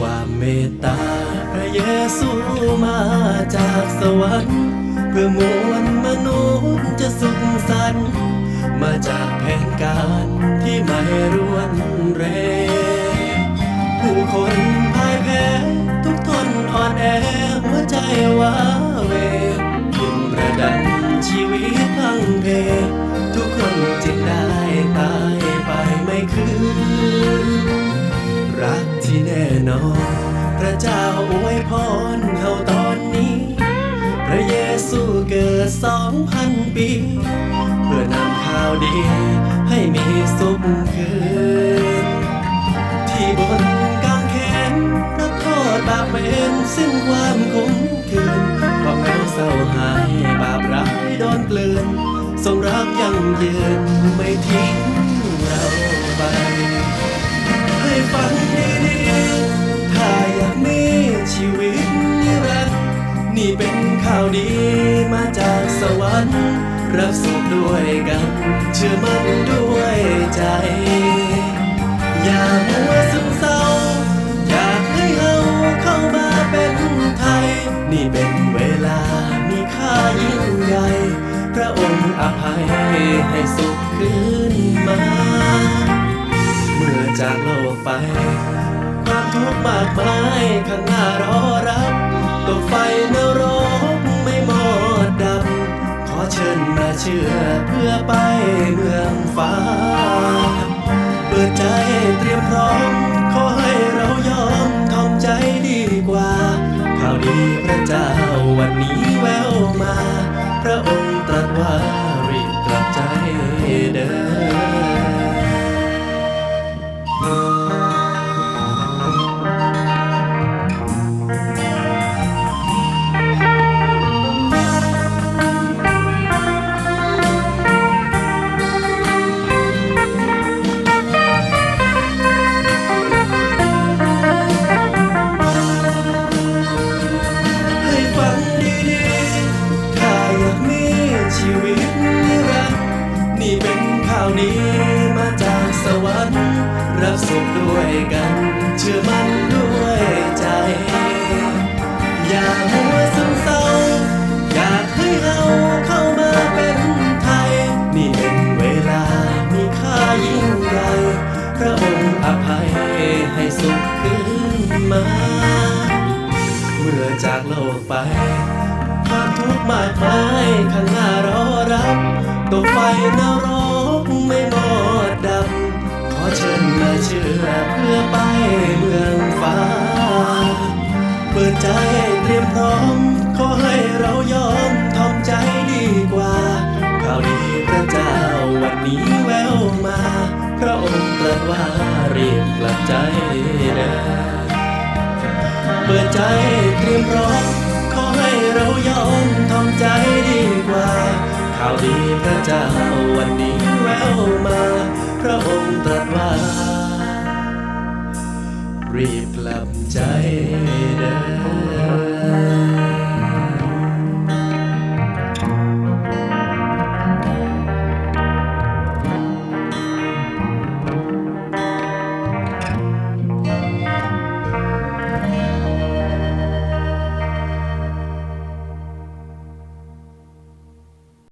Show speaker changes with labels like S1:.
S1: ความเมตตา พระเยซูมาจากสวรรค์ เพื่อมวลมนุษย์จะสุขสันต์มาจากแผนการที่ไม่รวนเร ผู้คนพ่ายแพ้ทุกทนอ่อนแอหัวใจว้าเหวกินประดังชีวิตพังเพ พระเจ้าอวยพรเขาตอนนี้ พระเยซูเกิดสองพันปี เพื่อนำข่าวดีให้มีสุขคืน ที่บนกางเขนรับโทษบาปเป็นสิ้นความคมคืนความเหงาเศร้าหายบาปร้ายโดนกลืนทรงรักยั่งยืนไม่ทิ้งเรา สวรรค์รับสุขด้วยกัน เชื่อมั่นด้วยใจ อย่ามัวซึมเศร้า อยากให้เราเข้ามาเป็นไทย นี่เป็นเวลา มีค่ายิ่งใหญ่ พระองค์อภัยให้สุขคืนมา เมื่อจากโลกไปความทุกข์มากมายข้างหน้ารอรับตกไฟนรก เชิญมาเชื่อเพื่อไปเมืองฟ้า เปิดใจเตรียมพร้อมขอาวดีมาจากสวรรค์รับสุขด้วยกัน เชื่อมั่นด้วยใจ อย่ามัวซึมเศร้า อยากให้เราเข้ามาเป็นไทย นี่เป็นเวลามีค่ายิ่งใหญ่พระองค์อภัยให้สุขคืนมา เมื่อจากโลกไปความทุกข์มากมายข้างหน้ารอรับตกไฟนรก เชื่อเพื่อไปเมืองฟ้า เปิดใจเตรียมพร้อม ขอให้เรายอมทอมใจดีกว่า ข่าวดีพระเจ้าวันนี้แววมา พระองค์ตรัสว่าเรีบกลับใจเดินเปิดใจเตรียมพร้อม ขอให้เรายอมทำใจดีกว่า ข่าวดีพระเจ้าวันนี้ รีบกลับใจเดิน